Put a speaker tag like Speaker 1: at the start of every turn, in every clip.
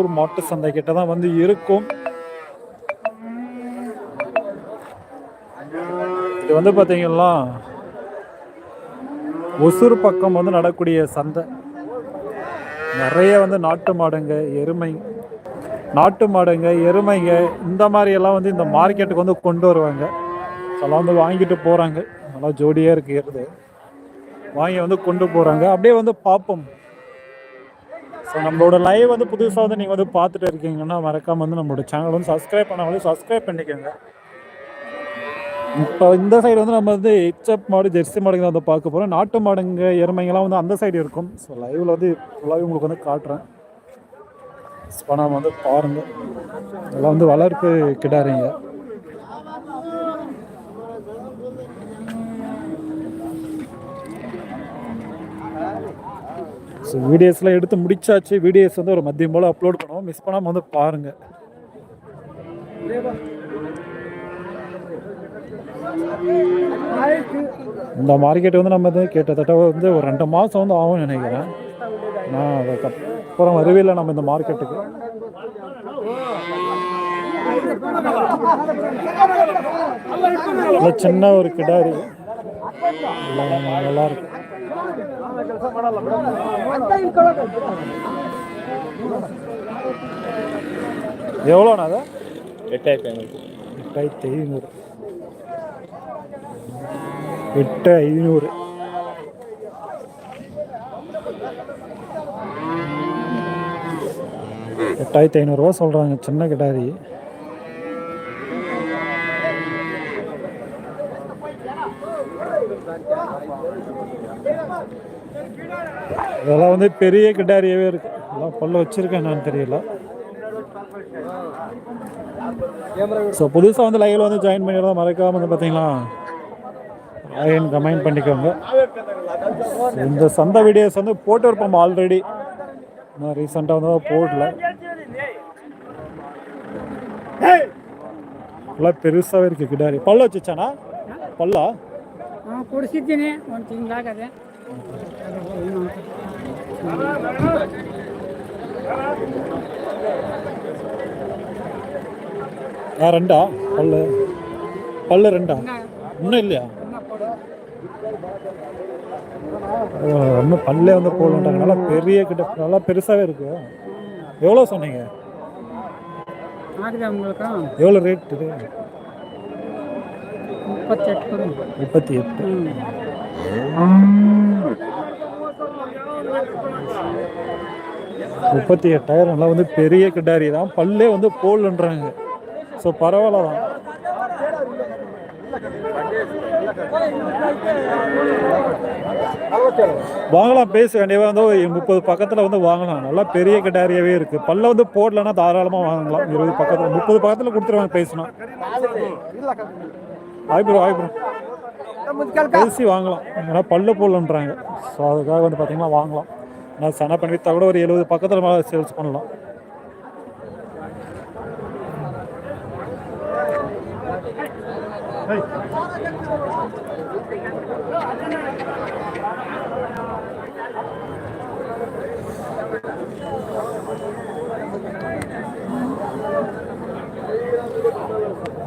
Speaker 1: ஒரு மாட்டு சந்தை கிட்ட தான் வந்து இருக்கும். இது வந்து பார்த்தீங்கன்னா ஒசூர் பக்கம் வந்து நடக்கூடிய சந்தை. நிறைய வந்து நாட்டு மாடுங்க எருமை. நாட்டு மாடுங்க எருமைங்க இந்த மாதிரி எல்லாம் வந்து இந்த மார்க்கெட்டுக்கு வந்து கொண்டு வருவாங்க. அதெல்லாம் வந்து வாங்கிட்டு போகிறாங்க நல்லா ஜோடியாக இருக்கிறது வாங்கி வந்து கொண்டு போகிறாங்க அப்படியே வந்து பார்ப்போம். ஸோ நம்மளோட லைவ் வந்து புதுசாக வந்து நீங்கள் வந்து பார்த்துட்டு இருக்கீங்கன்னா மறக்காம வந்து நம்மளோட சேனல் வந்து சப்ஸ்கிரைப் பண்ண வந்து சப்ஸ்கிரைப் பண்ணிக்கோங்க. இப்போ இந்த சைடு வந்து நம்ம வந்து ஹெச்எப் மாடு ஜெர்சி மாடுங்க வந்து பார்க்க போகிறோம் நாட்டு மாடுங்க எருமைங்கெல்லாம் வந்து அந்த சைடு இருக்கும். ஸோ லைவில் வந்து ஃபுல்லாகவே உங்களுக்கு வந்து காட்டுறேன். இப்போ நம்ம வந்து பாருங்கள் இதெல்லாம் வந்து வளர்ப்பு கிடாருங்க. ஸோ வீடியோஸ்லாம் எடுத்து முடிச்சாச்சு. வீடியோஸ் வந்து ஒரு மதியம் போல் அப்லோட் பண்ணுவோம். மிஸ் பண்ணாமல் வந்து பாருங்கள் இந்த மார்க்கெட் வந்து நம்ம வந்து கிட்டத்தட்ட வந்து ஒரு ரெண்டு மாதம் வந்து ஆகும்னு நினைக்கிறேன். நான் அதுக்கப்புறம் வரவே இல்லை நம்ம இந்த மார்க்கெட்டுக்கு சின்ன ஒரு கிடாரி. நல்லா- நல்லா இருக்கு எவ்வளோண்ணா அது?
Speaker 2: எட்டாயிரத்தி ஐநூறு.
Speaker 1: எட்டாயிரத்தி ஐநூறு. எட்டு ஐநூறு. எட்டாயிரத்தி ஐநூறுரூவா சொல்கிறாங்க சின்ன கிட்டாரி இதெல்லாம் வந்து பெரிய கிட்டாரியாவே இருக்கு எல்லாம் பல்ல வச்சிருக்கேன் நான் தெரியல ஸோ புதுசாக வந்து லைவில் வந்து ஜாயின் பண்ணிடுறதா மறக்காம வந்து பார்த்தீங்களா ஐயன் கமெண்ட் பண்ணிக்கோங்க இந்த சந்தை வீடியோஸ் வந்து போட்டு இருப்போம் ஆல்ரெடி நான் ரீசெண்டாக வந்து போடல எல்லாம் பெருசாகவே இருக்கு கிடாரி பல்ல வச்சுச்சானா பல்லா
Speaker 3: ಹಾಂ ಕೊಡಿಸಿದ್ದೀನಿ ಒಂದು ತಿಂಗಳಾಗದೆ
Speaker 1: ஆ ரெண்டா பல்லு பல்லு ரெண்டா இன்னும் இல்லையா இன்னும் பல்லே வந்து போடலன்ட்டாங்க நல்லா பெரிய கிட்ட நல்லா பெருசாகவே இருக்கு எவ்வளோ சொன்னீங்க எவ்வளோ ரேட் இது முப்பத்தி எட்டு முப்பத்தி எட்டாயிரம் நல்லா வந்து பெரிய கிடாரி தான். பல்லே வந்து போல்ன்றாங்க. ஸோ பரவாயில்ல தான் வாங்கலாம் பேச வேண்டியவா வந்து முப்பது பக்கத்தில் வந்து வாங்கலாம். நல்லா பெரிய கிட்டாரியாவே இருக்கு. பல்ல வந்து போடலன்னா தாராளமாக வாங்கலாம். இருபது பக்கத்தில் முப்பது பக்கத்தில் கொடுத்துருவாங்க பேசினா. ஆய் ப்ரோ பேசி வாங்கலாம். ஏன்னா பல்லு போடலன்றாங்க. ஸோ அதுக்காக வந்து பார்த்தீங்கன்னா வாங்கலாம். நான் சன பண்ணி கூட ஒரு எழுபது பக்கத்தில் சேல்ஸ் பண்ணலாம்.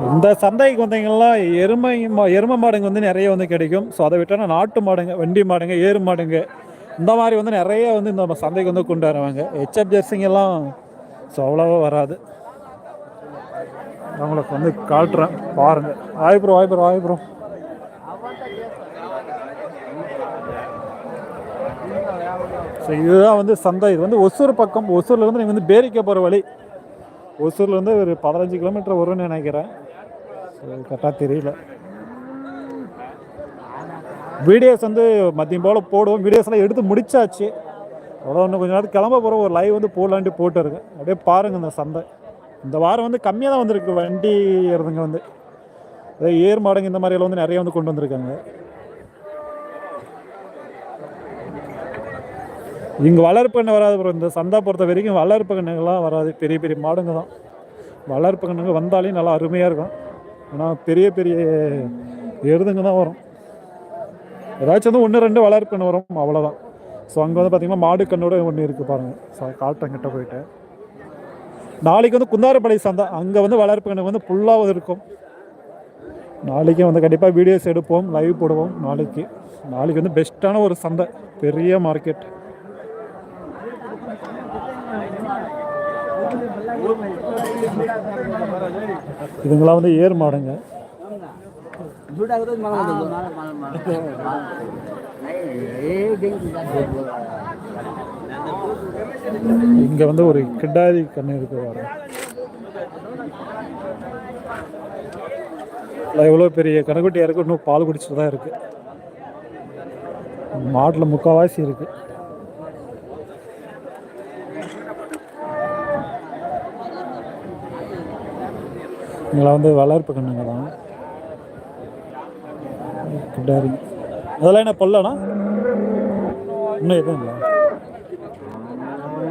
Speaker 1: இந்த சந்தைக்கு வந்தீங்கன்னா எருமை மா- எருமை மாடுங்க வந்து நிறைய வந்து கிடைக்கும். ஸோ அதை விட்டோன்னா நாட்டு மாடுங்க வண்டி மாடுங்க ஏறு மாடுங்க இந்த மாதிரி வந்து நிறைய வந்து இந்த சந்தைக்கு வந்து கொண்டு வருவாங்க. ஹெச்எப் ஜெர்சிங்கெல்லாம் ஸோ அவ்வளோவா வராது. அவங்களுக்கு வந்து காட்டுறேன். பாருங்க. வாய்ப்புறோம் வாய்ப்புறோம் வாய்ப்புறோம் ஸோ இதுதான் வந்து சந்தை. இது வந்து ஒசூர் பக்கம். ஒசூர்லேருந்து நீங்கள் வந்து பேரிக்க போகிற வழி. ஒசூர்லேருந்து ஒரு பதினஞ்சு கிலோமீட்டர் வரும்னு நினைக்கிறேன். கரெக்டாக தெரியல. வீடியோஸ் வந்து மதியம் போல் போடுவோம். வீடியோஸ்லாம் எடுத்து முடிச்சாச்சு. அவ்வளோ இன்னும் கொஞ்சம் நேரத்துக்கு கிளம்ப போகிற ஒரு லைவ் வந்து போடலான்ட்டு போட்டுருக்கேன் அப்படியே பாருங்கள் இந்த சந்தை. இந்த வாரம் வந்து கம்மியாக தான் வந்திருக்கு. வண்டி இருந்துங்க வந்து. அதே ஏர் மாடுங்க இந்த மாதிரியெல்லாம் வந்து நிறைய வந்து கொண்டு வந்திருக்காங்க. இங்கே வளர்ப்பு கண்ணு வராது ப்ரோ இந்த சந்தா பொறுத்த வரைக்கும் வளர்ப்பு கண்ணுங்கள்லாம் வராது. பெரிய பெரிய மாடுங்க தான். வளர்ப்பு கண்ணுங்க வந்தாலே நல்லா அருமையாக இருக்கும். ஆனால் பெரிய பெரிய எருதுங்க தான் வரும். ஏதாச்சும் வந்து ஒன்று ரெண்டு வளர்ப்பு கண்ணு வரும் அவ்வளோதான் ஸோ அங்கே வந்து பார்த்திங்கன்னா மாடு கண்ணோட ஒன்று இருக்குது பாருங்கள் ஸோ காட்டம் போயிட்டு. நாளைக்கு வந்து குந்தாரப்பாளைய சந்தை. அங்கே வந்து வளர்ப்பு கணக்கு வந்து ஃபுல்லாக இருக்கும். நாளைக்கு வந்து கண்டிப்பாக வீடியோஸ் எடுப்போம் லைவ் போடுவோம் நாளைக்கு. நாளைக்கு வந்து பெஸ்ட்டான ஒரு சந்தை. பெரிய மார்க்கெட் இதுங்களாம் வந்து ஏர் மாடுங்க. இங்கே வந்து ஒரு கிடாரி கண்ணு இருக்கு பாருங்க எவ்வளோ பெரிய கணக்குட்டியாக இருக்கு இன்னும் பால் குடிச்சிட்டு தான் இருக்கு. மாட்டில் முக்கால்வாசி இருக்கு. இங்கெல்லாம் வந்து வளர்ப்பு கண்ணுங்க தான். கிடாரி அதெல்லாம் என்ன பல்லனா? இன்னும் எதுவும் இல்லை.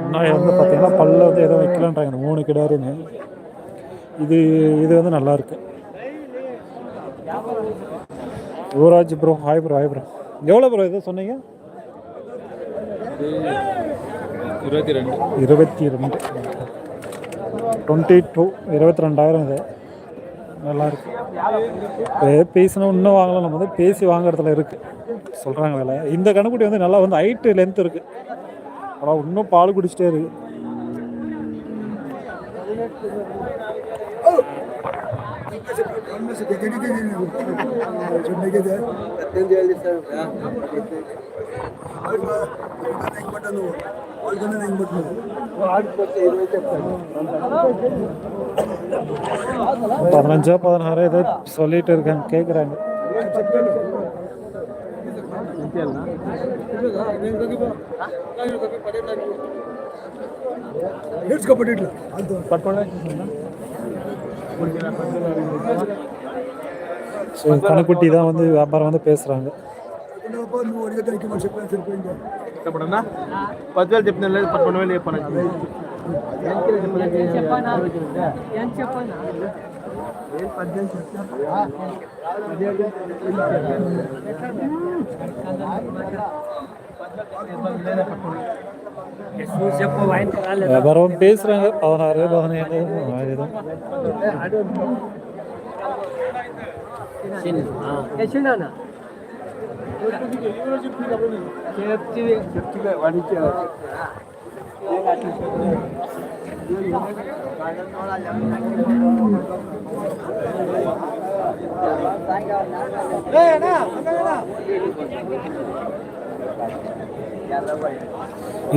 Speaker 1: இன்னும் வந்து பார்த்தீங்கன்னா பல்ல வந்து எதுவும் வைக்கலன்றாங்க. இந்த மூணு கிடாருன்னு இது இது வந்து நல்லா இருக்கு. Yuvraj bro hi bro hi bro எவ்வளோ ப்ரோ இது சொன்னீங்க?
Speaker 2: இருபத்தி ரெண்டு.
Speaker 1: இருபத்தி ரெண்டு. டுவெண்ட்டி டூ இருபத்தி ரெண்டாயிரம் இது. நல்லா இருக்கு இப்போ பேசினா இன்னும் வாங்கலாம் நம்ம வந்து பேசி வாங்குறதுல இருக்குது சொல்கிறாங்க வேலை இந்த கணக்குட்டி வந்து நல்லா வந்து ஹைட்டு லென்த் இருக்குது ஆனால் இன்னும் பால் குடிச்சிட்டே இருக்கு. பதினஞ்சோ பதினாறோ ஏதோ சொல்லிட்டு இருக்காங்க கேட்குறாங்க ஸோ கணக்குட்டி தான் வந்து வியாபாரம் வந்து பேசுகிறாங்க
Speaker 2: చెప్పడన్నా పదివేలు చెప్పిన లేదు పదకొండు వేలు చెప్పాను
Speaker 1: வியாபாரம் பேசுகிறாங்க பதினாறு பதினேழு ஆயிரம்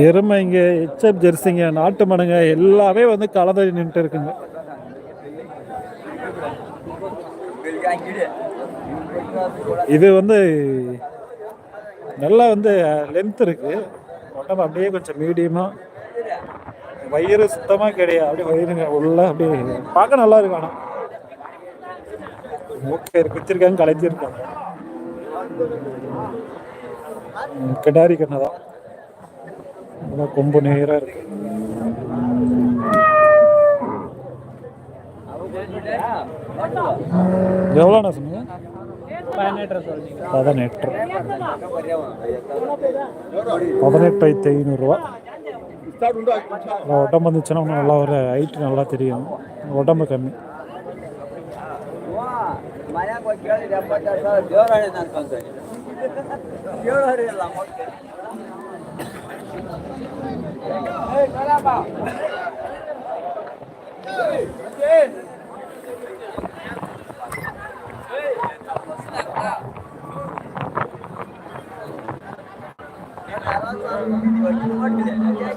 Speaker 1: எருமைங்க எச்எப் ஜெர்சிங்க நாட்டு மனுங்க எல்லாமே வந்து கலந்து நின்றுட்டு இருக்குங்க. இது வந்து நல்லா வந்து லென்த் இருக்கு. உடம்பு அப்படியே கொஞ்சம் மீடியமாக வயிறு சுத்தமாக கிடையாது. அப்படியே வயிறுங்க உள்ள அப்படியே பார்க்க நல்லா இருக்கும் ஆனால் ஓகே குத்திருக்காங்க கலைஞ்சிருக்காங்க கிடாரி கண்ணை தான். நல்லா கொம்பு நேராக இருக்கு. எவ்வளோண்ணா சொன்னீங்க? பதினெட்டு பதினெட்டாயிரத்தி ஐநூறுரூவா உடம்பு வந்துச்சுன்னா இன்னும் நல்லா ஒரு ஹைட் நல்லா தெரியும். உடம்பு கம்மி.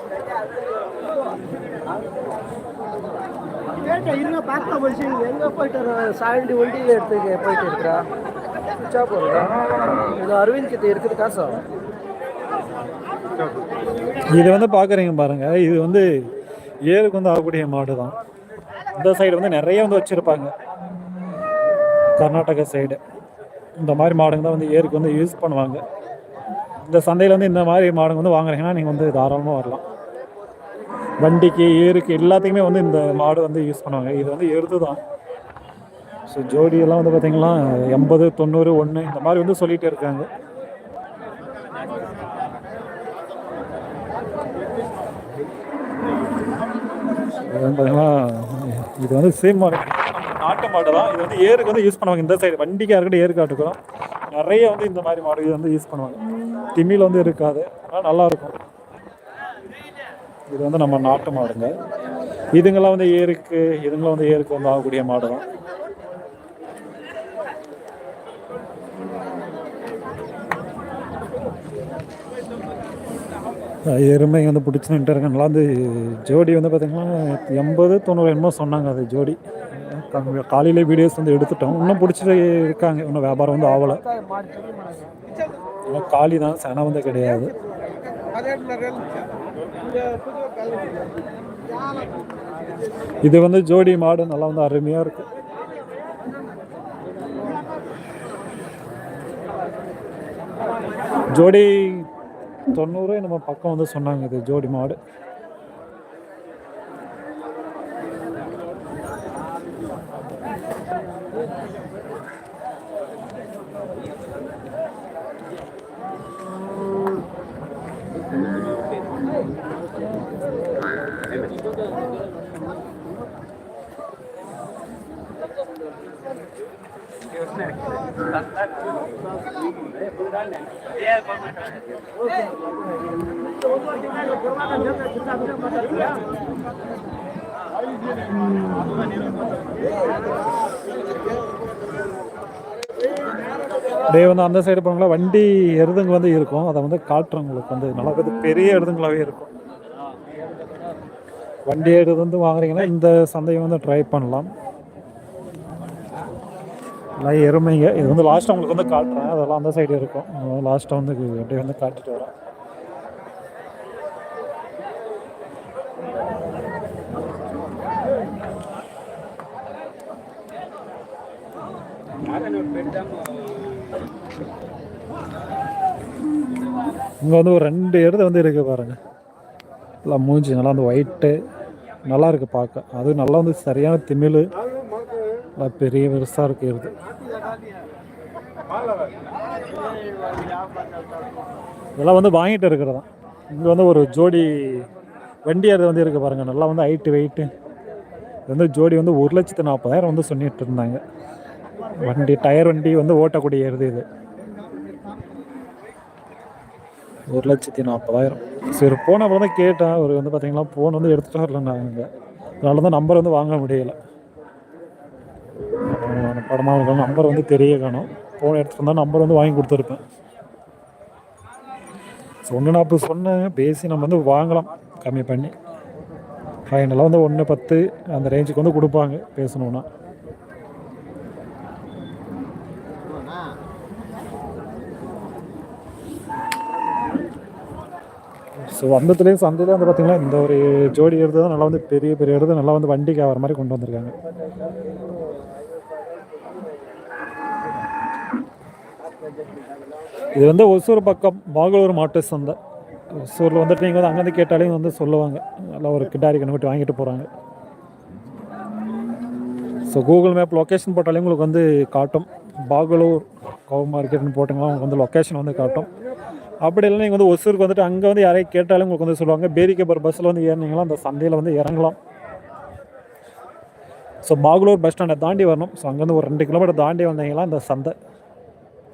Speaker 4: இருங்க போச்சு எங்கே போயிட்டு சாயண்டி எடுத்து போயிட்டு இருக்கிறா இது அரவிந்த் கிட்ட இருக்குது காசா.
Speaker 1: இது வந்து பார்க்குறீங்க பாருங்க. இது வந்து ஏருக்கு வந்து ஆகக்கூடிய மாடு தான் இந்த சைடு வந்து நிறைய வந்து வச்சுருப்பாங்க. கர்நாடகா சைடு இந்த மாதிரி மாடுங்க தான் வந்து ஏருக்கு வந்து யூஸ் பண்ணுவாங்க. இந்த சந்தையில் வந்து இந்த மாதிரி மாடுங்க வந்து வாங்குறீங்கன்னா நீங்கள் வந்து தாராளமாக வரலாம். வண்டிக்கு ஏருக்கு எல்லாத்துக்குமே வந்து இந்த மாடு வந்து யூஸ் பண்ணுவாங்க. இது வந்து எருது தான் ஸோ ஜோடியெல்லாம் வந்து பார்த்தீங்கன்னா எண்பது தொண்ணூறு ஒன்று இந்த மாதிரி வந்து சொல்லிகிட்டே இருக்காங்க. இது வந்து பார்த்தீங்கன்னா இது வந்து சேம் மாடு. நாட்டு மாடு தான் இது வந்து ஏருக்கு வந்து யூஸ் பண்ணுவாங்க. இந்த சைடு வண்டிக்காக இருக்கட்டும் ஏருக்கு ஆட்டுக்கிறோம் நிறைய வந்து இந்த மாதிரி மாடு இது வந்து யூஸ் பண்ணுவாங்க. திமில் வந்து இருக்காது. ஆனால் நல்லா இருக்கும். இது வந்து நம்ம நாட்டு மாடுங்க. இதுங்களாம் வந்து ஏருக்கு இதுங்களாம் வந்து ஏருக்கு வந்து ஆகக்கூடிய மாடு தான் எருமை வந்து பிடிச்சி நின்றுருக்கங்களா வந்து ஜோடி வந்து பார்த்திங்கன்னா எண்பது தொண்ணூறு என்னமோ சொன்னாங்க அது ஜோடி. காலையிலே வீடியோஸ் வந்து எடுத்துட்டோம். இன்னும் பிடிச்சிட்டு இருக்காங்க. இன்னும் வியாபாரம் வந்து ஆகலை. காலி தான் சென வந்து கிடையாது. இது வந்து ஜோடி மாடு நல்லா வந்து அருமையாக இருக்கு. ஜோடி தொண்ணூறு நம்ம பக்கம் வந்து சொன்னாங்க இது ஜோடி மாடு. அப்படியே வந்து அந்த சைடு போனாங்களா வண்டி எருதுங்க வந்து இருக்கும். அதை வந்து காட்டுறவங்களுக்கு வந்து நல்லா வந்து பெரிய எருதுங்களாகவே இருக்கும். வண்டி எருது வந்து வாங்குறீங்கன்னா இந்த சந்தையை வந்து ட்ரை பண்ணலாம். எல்லாம் எருமைங்க. இது வந்து லாஸ்ட்டாக உங்களுக்கு வந்து காட்டுறேன். அதெல்லாம் அந்த சைடு இருக்கும். லாஸ்ட்டாக வந்து அப்படியே வந்து காட்டிட்டு வரேன். இங்கே வந்து ஒரு ரெண்டு எருது வந்து இருக்குது பாருங்கள் நல்லா மூஞ்சி நல்லா வந்து ஒயிட்டு நல்லா இருக்குது பார்க்க. அது நல்லா வந்து சரியான திமிழ். நல்லா பெரிய பெருசாக இருக்கிறது இதெல்லாம் வந்து வாங்கிட்டு இருக்கிறதா. இங்கே வந்து ஒரு ஜோடி வண்டி எருது வந்து இருக்குது பாருங்கள் நல்லா வந்து ஹைட்டு வெயிட்டு இது வந்து ஜோடி வந்து ஒரு லட்சத்து நாற்பதாயிரம் வந்து சொல்லிட்டு இருந்தாங்க. வண்டி டயர் வண்டி வந்து ஓட்டக்கூடிய எருது இது. ஒரு லட்சத்தி நாற்பதாயிரம். சரி போன அப்புறம் தான் கேட்டேன் அவர் வந்து பார்த்தீங்கன்னா ஃபோன் வந்து எடுத்துகிட்டு வரலன்னாங்க அதனால தான் நம்பர் வந்து வாங்க முடியல. படமாக நம்பர் வந்து தெரிய காணும் ஃபோன் எடுத்துகிட்டு வந்தால் நம்பர் வந்து வாங்கி கொடுத்துருப்பேன். ஒன்று நாற்பது சொன்னேன் பேசி நம்ம வந்து வாங்கலாம் கம்மி பண்ணி. ஃபைனலாக வந்து ஒன்று பத்து அந்த ரேஞ்சுக்கு வந்து கொடுப்பாங்க பேசணுன்னா ஸோ வந்தத்துலேயும் சந்தையிலே வந்து பார்த்திங்கன்னா இந்த ஒரு ஜோடி எடுத்து தான் நல்லா வந்து பெரிய பெரிய எடுத்து நல்லா வந்து வண்டிக்கு ஆகிற மாதிரி கொண்டு வந்திருக்காங்க. இது வந்து ஒசூர் பக்கம் பாகலூர் மாட்டு சந்தை. ஒசூரில் வந்துட்டு நீங்கள் வந்து அங்கேருந்து கேட்டாலே வந்து சொல்லுவாங்க. நல்லா ஒரு கிட்டாரி கண்ணுக்குட்டி வாங்கிட்டு போகிறாங்க ஸோ கூகுள் மேப் லொக்கேஷன் போட்டாலே உங்களுக்கு வந்து காட்டும். பாகலூர் கவு மார்க்கெட்னு போட்டிங்கன்னா உங்களுக்கு வந்து லொக்கேஷன் வந்து காட்டும். அப்படி இல்லை நீங்கள் வந்து ஒசூருக்கு வந்துட்டு அங்கே வந்து யாரையும் கேட்டாலும் உங்களுக்கு வந்து சொல்லுவாங்க பேரிக்கபர் பஸ்ஸில் வந்து ஏறினீங்களா? அந்த சந்தையில் வந்து இறங்கலாம். ஸோ மாகுலூர் பஸ் ஸ்டாண்டை தாண்டி வரணும். ஸோ அங்கேருந்து ஒரு ரெண்டு கிலோமீட்டர் தாண்டி வந்தீங்களா அந்த சந்தை?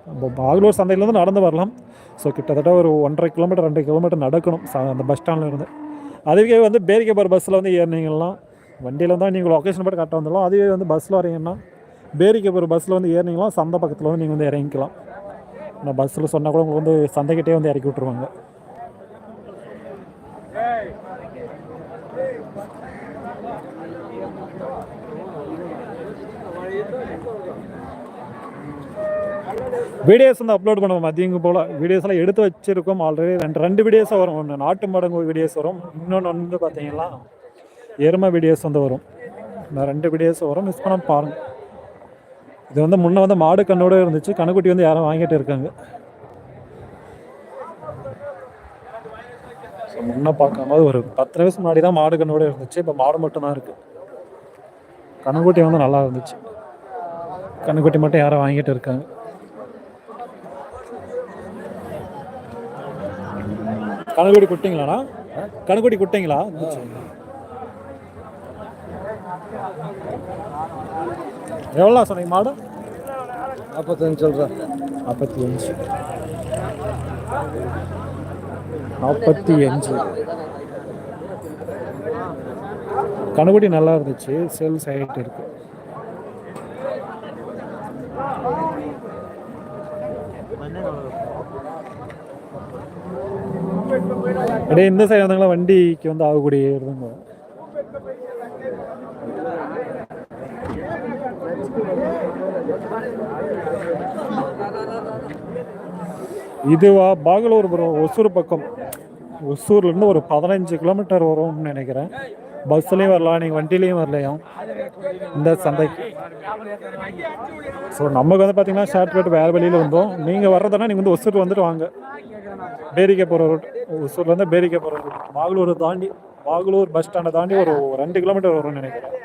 Speaker 1: நம்ம மாகுலூர் சந்தையிலேருந்து நடந்து வரலாம். ஸோ கிட்டத்தட்ட ஒரு ஒன்றரை கிலோமீட்டர் ரெண்டு கிலோமீட்டர் நடக்கணும் ச- அந்த பஸ் ஸ்டாண்டில் இருந்து. அதுவே வந்து பேரிக்கபர் பஸ்ஸில் வந்து ஏறினீங்களாம் வண்டியில் தான் நீங்கள் லொக்கேஷன் போட்டு கரெக்டாக வந்துடலாம். அதுவே வந்து பஸ்ஸில் வரீங்கன்னா பேரிக்கபர் பஸ்ஸில் வந்து ஏறினீங்களா? சந்தை பக்கத்தில் வந்து நீங்கள் வந்து இறங்கிக்கலாம். நான் பஸ்ஸில் சொன்னால் கூட உங்களுக்கு வந்து சந்தைக்கிட்டே வந்து இறக்கி விட்ருவாங்க வீடியோஸ் வந்து அப்லோட் பண்ணுவோம். மதியங்க போல் வீடியோஸ்லாம் எடுத்து வச்சுருக்கோம். ஆல்ரெடி ரெண்டு ரெண்டு வீடியோஸாக வரும். ஒன்று நாட்டு மடங்கு வீடியோஸ் வரும். இன்னொன்று வந்து பார்த்தீங்கன்னா எருமை வீடியோஸ் வந்து வரும். இந்த ரெண்டு வீடியோஸ் வரும். மிஸ் பண்ண பாருங்கள் இது வந்து முன்ன வந்து மாடு கண்ணோட இருந்துச்சு. கணுக்குட்டி வந்து யாரும் வாங்கிட்டு இருக்காங்க. ஸோ முன்ன பார்க்கும்போது ஒரு பத்து நிமிஷம் முன்னாடி தான் மாடு கண்ணோட இருந்துச்சு. இப்போ மாடு மட்டும்தான் இருக்குது இருக்கு வந்து நல்லா இருந்துச்சு. கண்ணுக்குட்டி மட்டும் யாரும் வாங்கிட்டு இருக்காங்க. கணக்குடி குட்டிங்களாண்ணா? கணக்குடி குட்டிங்களா? எவ்வளோ சொன்னீங்க மாடு?
Speaker 4: நாற்பத்தஞ்சு சொல்கிறேன்
Speaker 1: நாற்பத்தி அஞ்சு நாற்பத்தி அஞ்சு கணுகுட்டி நல்லா இருந்துச்சு. சேல்ஸ் ஆகிட்டு இருக்கு. அப்படியே இந்த சைடு வந்தாங்களா? வண்டிக்கு வந்து ஆகக்கூடிய இருந்துங்க இதுவா பாகலூர் வரும் ஒசூர் பக்கம். ஒசூர்லேருந்து ஒரு பதினஞ்சு கிலோமீட்டர் வரும்னு நினைக்கிறேன். பஸ்லேயும் வரலாம் நீங்கள் வண்டிலையும் வரலையும். இந்த சந்தைக்கு. ஸோ நமக்கு வந்து பார்த்தீங்கன்னா ஷார்ட்கட் வேறு வழியில் வந்தோம். நீங்கள் வர்றதுனா நீங்கள் வந்து ஒசூர் வந்துட்டு வாங்க. பேரிக்கை போகிற ரூட் ஒசூர்லேருந்து பேரிக்கை போகிற ரூட் பாகலூர் தாண்டி பாகலூர் பஸ் ஸ்டாண்டை தாண்டி ஒரு ரெண்டு கிலோமீட்டர் வரும்னு நினைக்கிறேன்.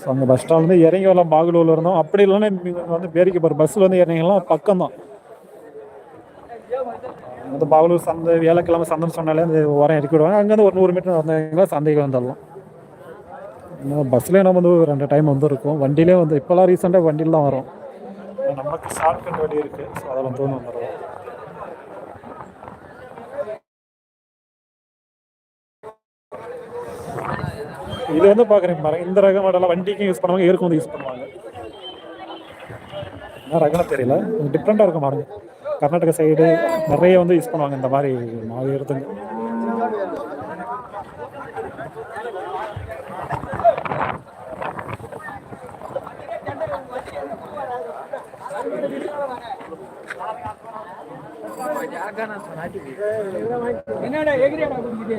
Speaker 1: ஸோ அங்கே பஸ் ஸ்டாண்ட்லேருந்து இறங்கி வரலாம் பாகலூரில் இருந்தோம். அப்படி இல்லைன்னா நீங்கள் வந்து பேரிக்கை போகிற பஸ்ஸில் வந்து இறங்கிக்கலாம் பக்கம் தான் அந்த பாகலூர் சந்தை வியாழக்கிழமை சந்தைன்னு சொன்னாலே அந்த உரம் இறக்கி விடுவாங்க. அங்கேருந்து ஒரு நூறு மீட்டர் வந்தீங்கன்னா சந்தைக்கு வந்துடலாம். பஸ்லேயே நம்ம வந்து ஒரு ரெண்டு டைம் வந்துருக்கோம். வண்டியிலே வந்து இப்போலாம் ரீசெண்டாக வண்டியில் தான் வரும். நமக்கு ஷார்ட்கட் வழி இருக்குது ஸோ அதில் வந்து வந்துடுவோம் இது வந்து பார்க்குறீங்க பாருங்க. இந்த ரக மாடலாம் வண்டிக்கும் யூஸ் பண்ணுவாங்க ஏருக்கும் வந்து யூஸ் பண்ணுவாங்க. என்ன ரகம்னு தெரியல. டிஃப்ரெண்ட்டாக இருக்கும் மாடல் கர்நாடக சைடு நிறைய வந்து யூஸ் பண்ணுவாங்க இந்த மாதிரி மாடு எடுத்துங்க
Speaker 3: என்னடா எகிரியாடா குடிக்குது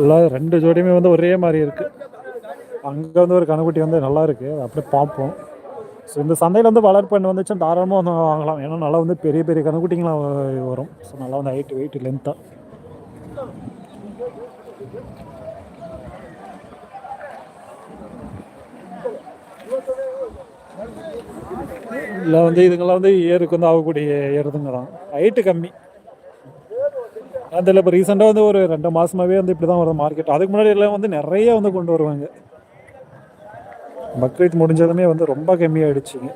Speaker 1: எல்லாம் ரெண்டு ஜோடியுமே வந்து ஒரே மாதிரி இருக்கு. அங்கே வந்து ஒரு கணுக்குட்டி வந்து நல்லா இருக்கு. அதை அப்படியே பார்ப்போம். ஸோ இந்த சந்தையில் வந்து வளர்ப்பெண் வந்துச்சு தாராளமாக வந்து வாங்கலாம். ஏன்னா நல்லா வந்து பெரிய பெரிய கணுக்குட்டிங்களாம் வரும். ஸோ நல்லா வந்து ஹைட்டு வெயிட் லென்த்தாக இல்லை வந்து இதுங்கெல்லாம் வந்து ஏருக்கு வந்து ஆகக்கூடிய ஏறுதுங்க தான். ஹைட்டு கம்மி. அதில் இப்போ ரீசெண்டாக வந்து ஒரு ரெண்டு மாதமாகவே வந்து இப்படி தான் வருது மார்க்கெட் அதுக்கு முன்னாடி எல்லாம் வந்து நிறைய வந்து கொண்டு வருவாங்க. பக்ரீத் முடிஞ்சதுமே வந்து ரொம்ப கம்மியாயிடுச்சுங்க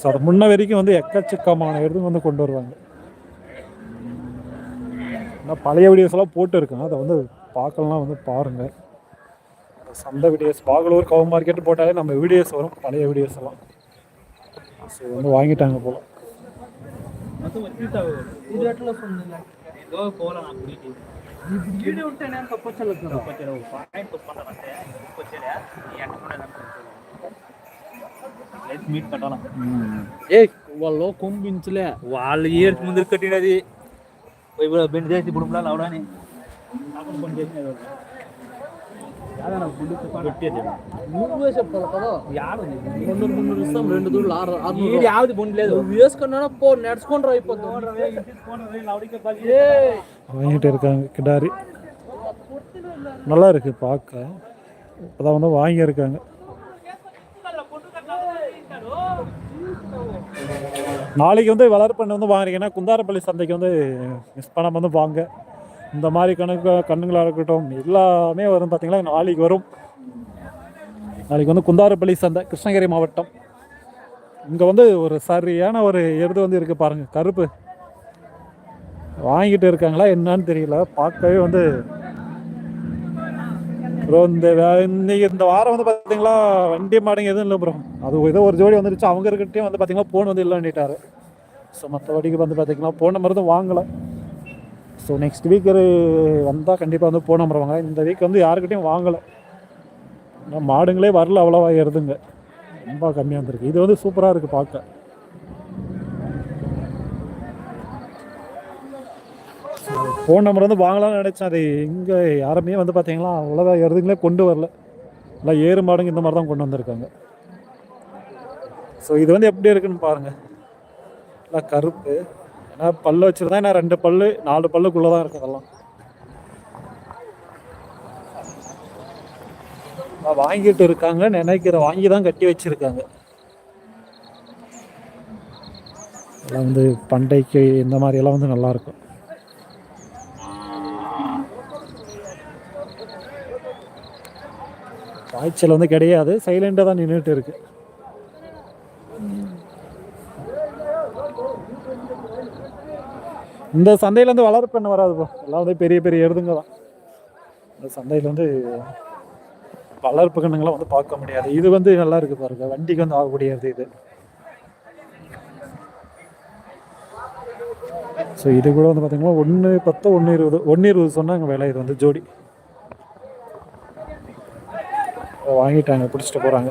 Speaker 1: ஸோ அது முன்ன வரைக்கும் வந்து எக்கச்சக்கமான எருதுங்க வந்து கொண்டு வருவாங்க. ஆனால் பழைய வீடியோஸ் எல்லாம் போட்டு இருக்கேன். அதை வந்து பார்க்கலாம் வந்து பாருங்கள் சந்தை வீடியோஸ் பாகலூர் கவு மார்க்கெட் போட்டாலே நம்ம வீடியோஸ் வரும் பழைய வீடியோஸ் எல்லாம். ஸோ வந்து வாங்கிட்டாங்க போல.
Speaker 3: ఏదో పోవాలి నాకు వీడియో ఉంటే నేను తప్పొచ్చాను తప్పొచ్చాడు పాయింట్ తప్పొచ్చాడు అంటే తప్పొచ్చాడా ఎక్కడ
Speaker 2: మీట్ కట్టాలా?
Speaker 3: ఏ వాళ్ళు కుంభించలే
Speaker 2: వాళ్ళు ఇయర్స్ ముందు కట్టినది. ఇప్పుడు బెండ్ చేసి ఇప్పుడు అవడాని నాకు ఫోన్
Speaker 3: నువ్వే చెప్పాలి కదా మున్నూరు మున్నూరు ఇస్తాం రెండు దూడలు ఆరు ఆరు
Speaker 2: యావది బొండి లేదు
Speaker 3: నువ్వు వేసుకున్నా పో నడుచుకొని అయిపోతుంది
Speaker 1: வாங்கிட்டு இருக்காங்க கிடாரி நல்லா இருக்கு பார்க்க இப்போதான் வந்து வாங்கியிருக்காங்க நாளைக்கு வந்து வளர்ப்பண்ணு வந்து வாங்குறீங்கன்னா குந்தாரப்பள்ளி சந்தைக்கு வந்து மிஸ் பண்ணாம வந்து வாங்க இந்த மாதிரி கணக்கு கண்ணுங்களாக இருக்கட்டும் எல்லாமே வரும் பார்த்திங்களா நாளைக்கு வரும். நாளைக்கு வந்து குந்தாரப்பள்ளி சந்தை கிருஷ்ணகிரி மாவட்டம். இங்கே வந்து ஒரு சரியான ஒரு எருது வந்து இருக்குது பாருங்கள் கருப்பு. வாங்கிட்டு இருக்காங்களா என்னன்னு தெரியல பார்க்கவே வந்து. ப்ரோ இந்த வே- இன்னைக்கு இந்த வாரம் வந்து பார்த்தீங்களா வண்டி மாடுங்க எதுவும் இல்லை ப்ரோ அது ஏதோ ஒரு ஜோடி வந்துருச்சு அவங்க இருக்கிட்டே வந்து பார்த்தீங்கன்னா ஃபோன் வந்து இல்லைன்னுட்டாரு ஸோ மற்றபடிக்கு வந்து பார்த்தீங்கன்னா ஃபோன் நம்பர் தான் வாங்கலை. ஸோ நெக்ஸ்ட் வீக் வந்தால் கண்டிப்பாக வந்து ஃபோன் நம்பர் வாங்க. இந்த வீக் வந்து யாருக்கிட்டையும் வாங்கலை. மாடுங்களே வரல அவ்வளோவா ஏறுதுங்க. ரொம்ப கம்மியாக இருந்திருக்கு இது வந்து சூப்பராக இருக்குது பார்க்க ஃபோன் நம்பர் வந்து வாங்கலாம்னு நினச்சேன். அது இங்கே யாருமே வந்து பார்த்தீங்களா அவ்வளோவா ஏறுதுங்களே கொண்டு வரல. எல்லாம் ஏறு மாடுங்க இந்த மாதிரி தான் கொண்டு வந்திருக்காங்க. ஸோ இது வந்து எப்படி இருக்குன்னு பாருங்கள் எல்லாம் கருப்பு. ஏன்னா பல்லு வச்சுருந்தா ஏன்னா ரெண்டு பல்லு நாலு பல்லுக்குள்ளே தான் இருக்கும் அதெல்லாம் வாங்கிட்டு இருக்காங்க நினைக்கிற வாங்கி தான் கட்டி வச்சுருக்காங்க. எல்லாம் வந்து பண்டைக்கு இந்த மாதிரியெல்லாம் வந்து நல்லாயிருக்கும். காய்ச்சல் வந்து கிடையாது. சைலண்டாக தான் நின்றுட்டு இருக்குது இந்த சந்தையிலேருந்து வந்து வளர்ப்பெண்ணு வராது இப்போ எல்லாம் வந்து பெரிய பெரிய எருதுங்க தான். இந்த சந்தையில் வந்து வளர்ப்பு கண்ணுங்களாம் வந்து பார்க்க முடியாது. இது வந்து நல்லா இருக்கு பாருங்க. வண்டிக்கு வந்து ஆகக்கூடியது இது. ஸோ இது கூட வந்து பார்த்தீங்கன்னா ஒன்று பத்து ஒன்று இருபது ஒன்று இருபது சொன்னாங்க விலை இது வந்து ஜோடி. வாங்கிட்டாங்க பிடிச்சிட்டு போகிறாங்க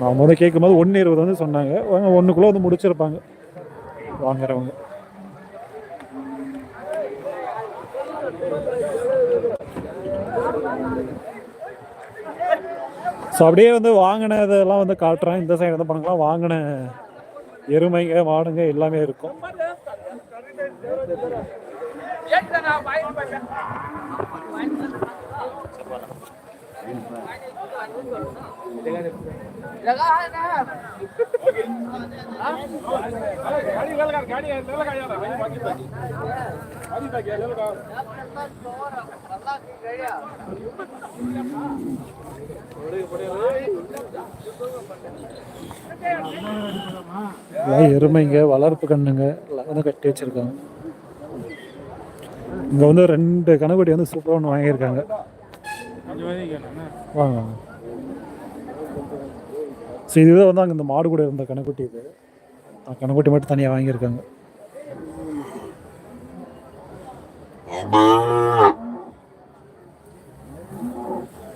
Speaker 1: நான் முதல்ல கேட்கும்போது ஒன்று இருபது வந்து சொன்னாங்க. ஒன்றுக்குள்ளே வந்து முடிச்சிருப்பாங்க. வாங்குறவங்க. ஸோ அப்படியே வந்து வாங்கினதெல்லாம் வந்து காட்டுறேன். இந்த சைடு வந்து பண்ணலாம் வாங்கின எருமைங்க மாடுங்க எல்லாமே இருக்கும். எருமைங்க வளர்ப்பு கண்ணுங்க எல்லாம் வந்து கட்டி வச்சிருக்காங்க. இங்க வந்து ரெண்டு கணக்குட்டி வந்து சூப்பராக ஒன்று வாங்கியிருக்காங்க. வாங்க வாங்க. ஸோ இதுதான் வந்து அங்கே இந்த மாடு கூட இருந்த கணக்குட்டி இது. கணக்குட்டி மட்டும் தனியாக வாங்கியிருக்காங்க.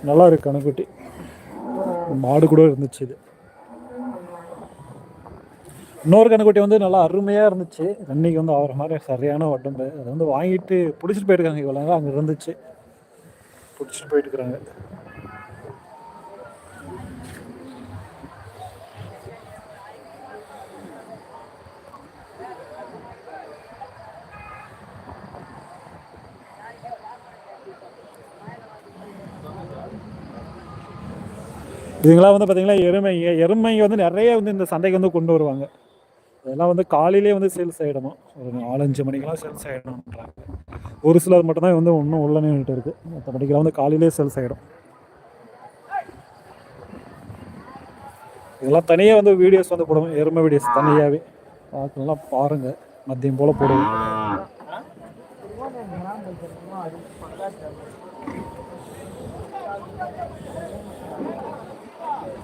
Speaker 1: நல்லா இருக்கு கணக்குட்டி மாடு கூட இருந்துச்சு இது. இன்னொரு கண்ணுக்குட்டி வந்து நல்லா அருமையாக இருந்துச்சு. ரன்னிக்கு வந்து ஆகிற மாதிரி சரியான உடம்பு. அதை வந்து வாங்கிட்டு பிடிச்சிட்டு போயிருக்காங்க இவ்வளோ அங்கே இருந்துச்சு. பிடிச்சிட்டு போயிட்டு இருக்கிறாங்க இதுங்களாம் வந்து பார்த்தீங்கன்னா எருமைங்க. எருமைங்க வந்து நிறைய வந்து இந்த சந்தைக்கு வந்து கொண்டு வருவாங்க. இதெல்லாம் வந்து காலையிலே வந்து சேல்ஸ் ஆகிடணும் ஒரு நாலஞ்சு மணிக்கெலாம் சேல்ஸ் ஆகிடணுன்றாங்க ஒரு சிலர் மட்டும்தான் வந்து ஒன்றும் உள்ள நின்றுட்டு மற்ற மற்றபடிக்கெல்லாம் வந்து காலையிலே சேல்ஸ் ஆகிடும் இதெல்லாம் தனியாக வந்து வீடியோஸ் வந்து போடுவோம். எருமை வீடியோஸ் தனியாகவே பார்க்கலாம் பாருங்கள் மதியம் போல் போடுவோம்.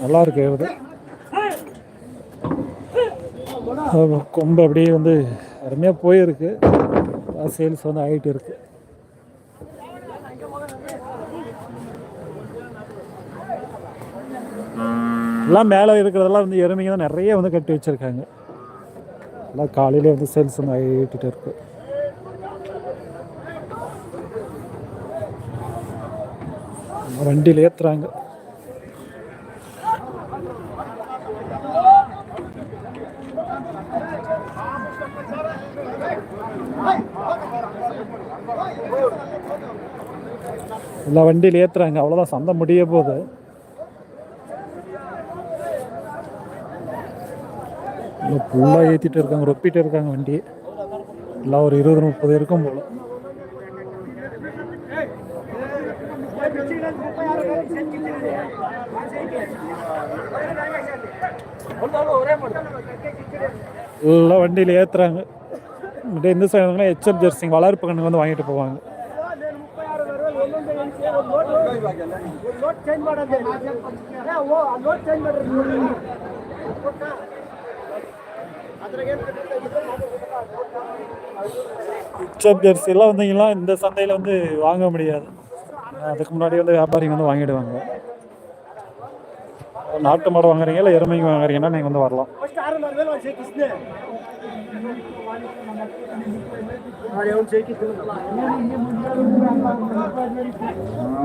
Speaker 1: நல்லா இருக்கு இது கொம்பு அப்படியே வந்து அருமையாக போயிருக்கு. சேல்ஸ் வந்து ஆகிட்டு இருக்குது எல்லாம் மேலே இருக்கிறதெல்லாம் வந்து எருமைங்க தான் நிறைய வந்து கட்டி வச்சிருக்காங்க. எல்லாம் காலையிலே வந்து சேல்ஸ் வந்து ஆகிட்டு இருக்கு. வண்டியில் ஏற்றுறாங்க எல்லா வண்டியில் ஏற்றுறாங்க அவ்வளோதான் சந்தை முடிய போகுது. இல்லை ஃபுல்லாக ஏற்றிட்டு இருக்காங்க ரொப்பிட்டு இருக்காங்க வண்டி எல்லாம் ஒரு இருபது முப்பது இருக்கும் போல. எல்லாம் வண்டியில் ஏற்றுறாங்க அப்படியே இந்த சைடுலாம் ஹெச்எப் ஜெர்சிங் வளர்ப்பு கண்ணுக்கு வந்து வாங்கிட்டு போவாங்க. உச்சப் எல்லாம் வந்தீங்கன்னா இந்த சந்தையில் வந்து வாங்க முடியாது. அதுக்கு முன்னாடி வந்து வியாபாரிங்க வந்து வாங்கிடுவாங்க. நாட்டு மாடு வாங்குறீங்க இல்லை எருமைங்க வாங்குறீங்கன்னா நீங்கள் வந்து வரலாம்.
Speaker 5: ஆ.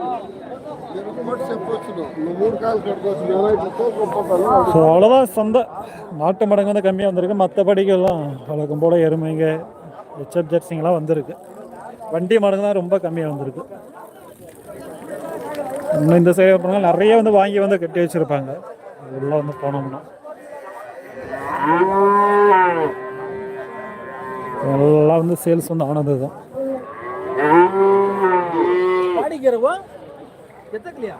Speaker 1: ஸோ அவ்வளோதான் சந்தை நாட்டு மடங்கு வந்து கம்மியாக வந்திருக்கு. மற்றபடிக்கெல்லாம் வழக்கம் போல் எருமைங்க ஹெச்எப் ஜெர்சிங்கெலாம் வந்திருக்கு. வண்டி மடங்கு தான் ரொம்ப கம்மியாக வந்திருக்கு. இன்னும் இந்த சைடு போனால் நிறைய வந்து வாங்கி வந்து கட்டி வச்சுருப்பாங்க. உள்ள வந்து போனோம்னா. எல்லாம் வந்து சேல்ஸ் வந்து ஆனது தான்
Speaker 3: பாடிக்கிறவா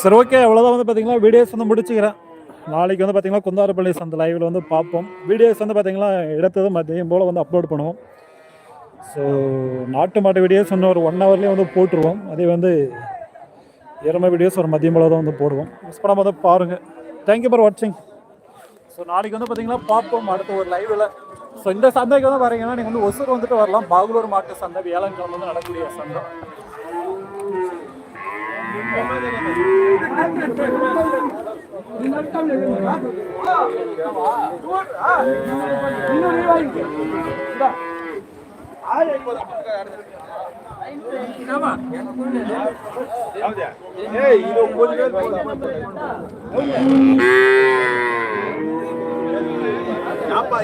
Speaker 1: சரி ஓகே அவ்வளோதான் வந்து பார்த்தீங்கன்னா வீடியோஸ் வந்து முடிச்சுக்கிறேன். நாளைக்கு வந்து பார்த்தீங்கன்னா குந்தாரப்பள்ளி சந்தை லைவில் வந்து பார்ப்போம். வீடியோஸ் வந்து பார்த்தீங்கன்னா எடுத்தது மதியம் போல் வந்து அப்லோட் பண்ணுவோம். ஸோ நாட்டு மாட்டு வீடியோஸ் இன்னும் ஒரு ஒன் ஹவர்லேயே வந்து போட்டுருவோம். அதே வந்து எருமை வீடியோஸ் ஒரு மதியம் போல் தான் வந்து போடுவோம். மிஸ் பண்ணாமல் வந்து பாருங்கள் தேங்க்யூ ஃபார் வாட்சிங் ஸோ நாளைக்கு வந்து பார்த்தீங்கன்னா பார்ப்போம் அடுத்த ஒரு லைவில் ஸோ இந்த சந்தைக்கு வந்து வரீங்கன்னா நீங்கள் வந்து ஒசூர் வந்துட்டு வரலாம். பாகலூர் மாட்டு சந்தை வியாழக்கிழமை வந்து நடக்கக்கூடிய சந்தை.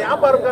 Speaker 5: வியாபாரம்